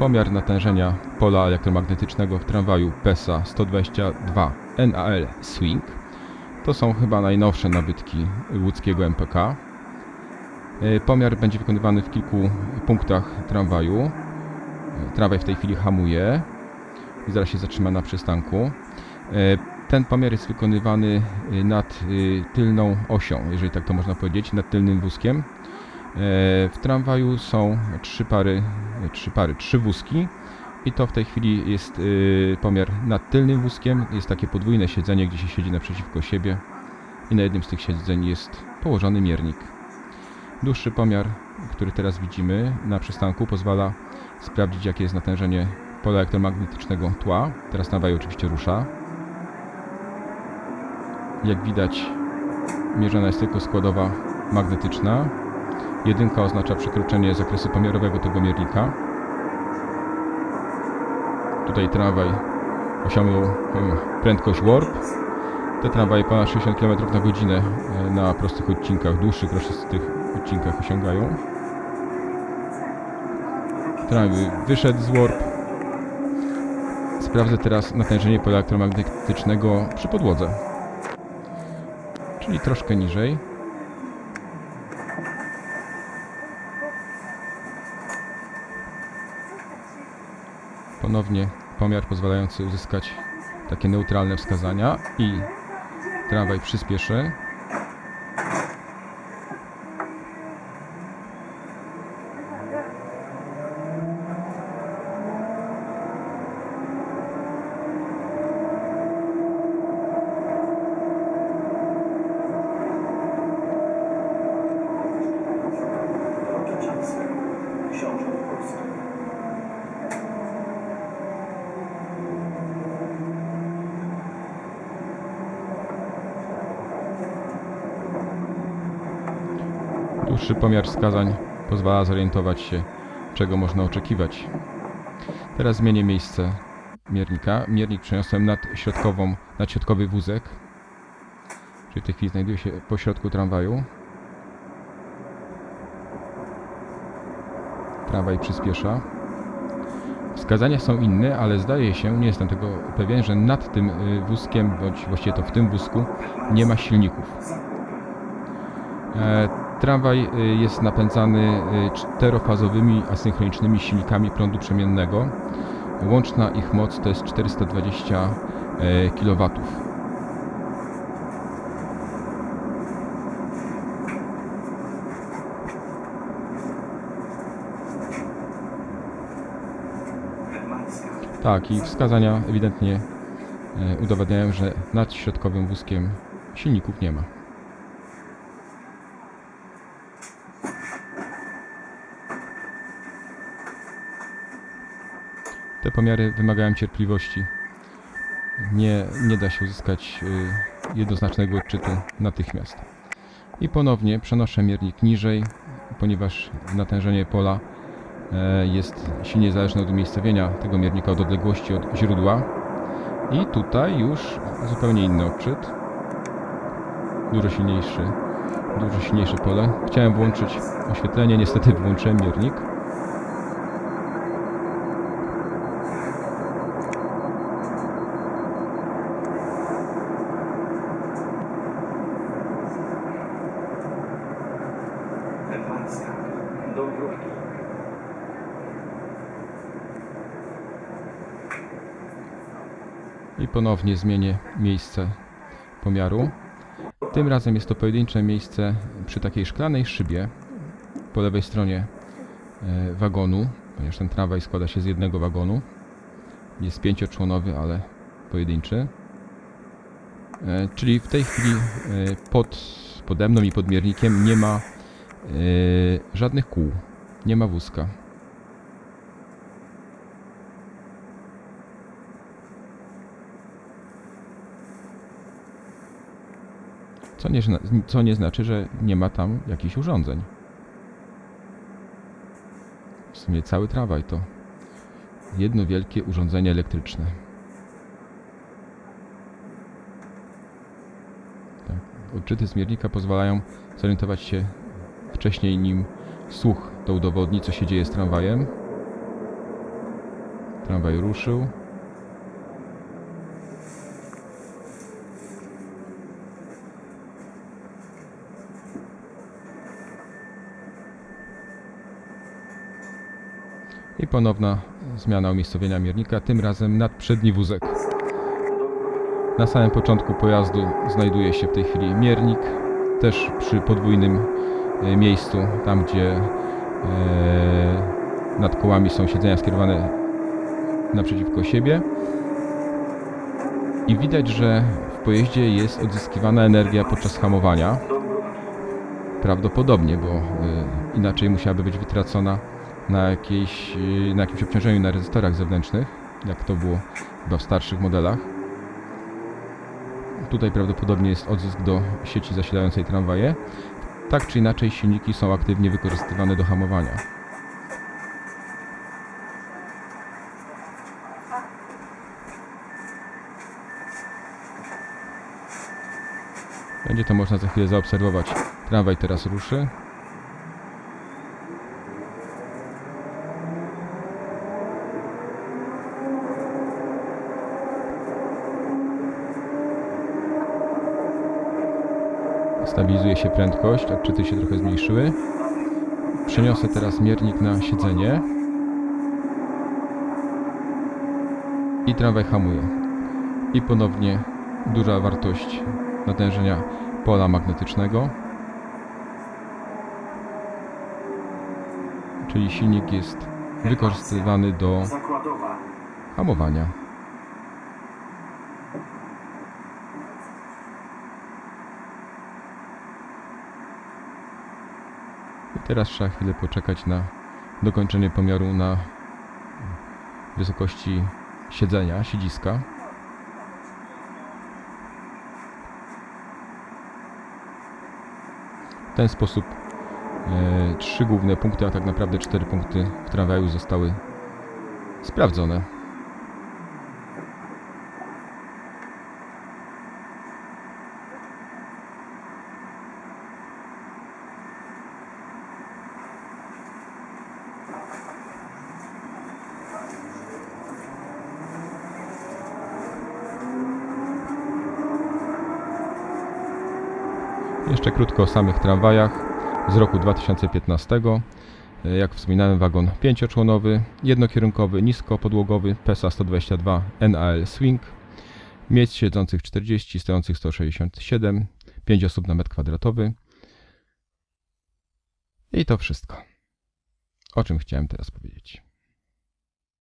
Pomiar natężenia pola elektromagnetycznego w tramwaju PESA 122 NAL Swing. To są chyba najnowsze nabytki łódzkiego MPK. E, Pomiar będzie wykonywany w kilku punktach tramwaju. E, Tramwaj w tej chwili hamuje i zaraz się zatrzyma na przystanku. E, Ten pomiar jest wykonywany nad tylną osią, jeżeli tak to można powiedzieć, nad tylnym wózkiem. E, W tramwaju są trzy pary, trzy pary, trzy wózki i to w tej chwili jest e, pomiar nad tylnym wózkiem. Jest takie podwójne siedzenie, gdzie się siedzi naprzeciwko siebie i na jednym z tych siedzeń jest położony miernik. Dłuższy pomiar, który teraz widzimy na przystanku pozwala sprawdzić jakie jest natężenie pola elektromagnetycznego tła. Teraz tramwaj oczywiście rusza. Jak widać mierzona jest tylko składowa magnetyczna. Jedynka oznacza przekroczenie zakresu pomiarowego tego miernika. Tutaj tramwaj osiągnął prędkość warp. Te tramwaje ponad 60 km na godzinę e, na prostych odcinkach, dłuższych tych odcinkach osiągają. Tramwaj wyszedł z warp. Sprawdzę teraz natężenie pola elektromagnetycznego przy podłodze. Czyli troszkę niżej. Ponownie pomiar pozwalający uzyskać takie neutralne wskazania i tramwaj przyspieszy. Dłuższy pomiar wskazań pozwala zorientować się, czego można oczekiwać. Teraz zmienię miejsce miernika. Miernik przeniosłem nad środkową, nad środkowy wózek, czyli w tej chwili znajduje się po środku tramwaju. Tramwaj przyspiesza. Wskazania są inne, ale zdaje się, nie jestem tego pewien, że nad tym y, wózkiem, bądź właściwie to w tym wózku, nie ma silników. E, Tramwaj y, jest napędzany y, czterofazowymi asynchronicznymi silnikami prądu przemiennego. Łączna ich moc to jest 420 kW. Hetmańska. Tak, i wskazania ewidentnie e, udowadniają, że nad środkowym wózkiem silników nie ma. Te pomiary wymagają cierpliwości. Nie, nie da się uzyskać y, jednoznacznego odczytu natychmiast. I ponownie przenoszę miernik niżej, ponieważ natężenie pola e, jest silnie zależne od umiejscowienia tego miernika, od odległości od źródła. I tutaj już zupełnie inny odczyt. Dużo silniejszy, dużo silniejsze pole. Chciałem włączyć oświetlenie, niestety wyłączyłem miernik. I ponownie zmienię miejsce pomiaru. Tym razem jest to pojedyncze miejsce przy takiej szklanej szybie po lewej stronie e, wagonu, ponieważ ten tramwaj składa się z jednego wagonu. Jest pięcioczłonowy, ale pojedynczy. E, Czyli w tej chwili e, pod, pode mną i pod miernikiem nie ma żadnych kół, nie ma wózka. Co nie, co nie znaczy, że nie ma tam jakichś urządzeń. W sumie cały tramwaj to jedno wielkie urządzenie elektryczne. Tak. Odczyty z miernika pozwalają zorientować się wcześniej nim słuch to udowodni, co się dzieje z tramwajem. Tramwaj ruszył. Ponowna zmiana umiejscowienia miernika, tym razem nad przedni wózek. Na samym początku pojazdu znajduje się w tej chwili miernik, też przy podwójnym e, miejscu, tam gdzie e, nad kołami są siedzenia skierowane naprzeciwko siebie. I widać, że w pojeździe jest odzyskiwana energia podczas hamowania. Prawdopodobnie, bo y, inaczej musiałaby być wytracona na, jakiejś, y, na jakimś obciążeniu na rezystorach zewnętrznych, jak to było chyba w starszych modelach. Tutaj prawdopodobnie jest odzysk do sieci zasilającej tramwaje. Tak czy inaczej silniki są aktywnie wykorzystywane do hamowania. Będzie to można za chwilę zaobserwować. Tramwaj teraz ruszy. Stabilizuje się prędkość, odczyty się trochę zmniejszyły. Przeniosę teraz miernik na siedzenie. I tramwaj hamuje. I ponownie duża wartość natężenia pola magnetycznego. Czyli silnik jest wykorzystywany do hamowania. I teraz trzeba chwilę poczekać na dokończenie pomiaru na wysokości siedzenia, siedziska. W ten sposób e, trzy główne punkty, a tak naprawdę cztery punkty w tramwaju zostały sprawdzone. Jeszcze krótko o samych tramwajach z roku 2015. E, Jak wspominałem, wagon pięcioczłonowy, jednokierunkowy, niskopodłogowy PESA 122 NAL Swing. Miejsc siedzących 40, stojących 167, 5 osób na metr kwadratowy. I to wszystko. O czym chciałem teraz powiedzieć.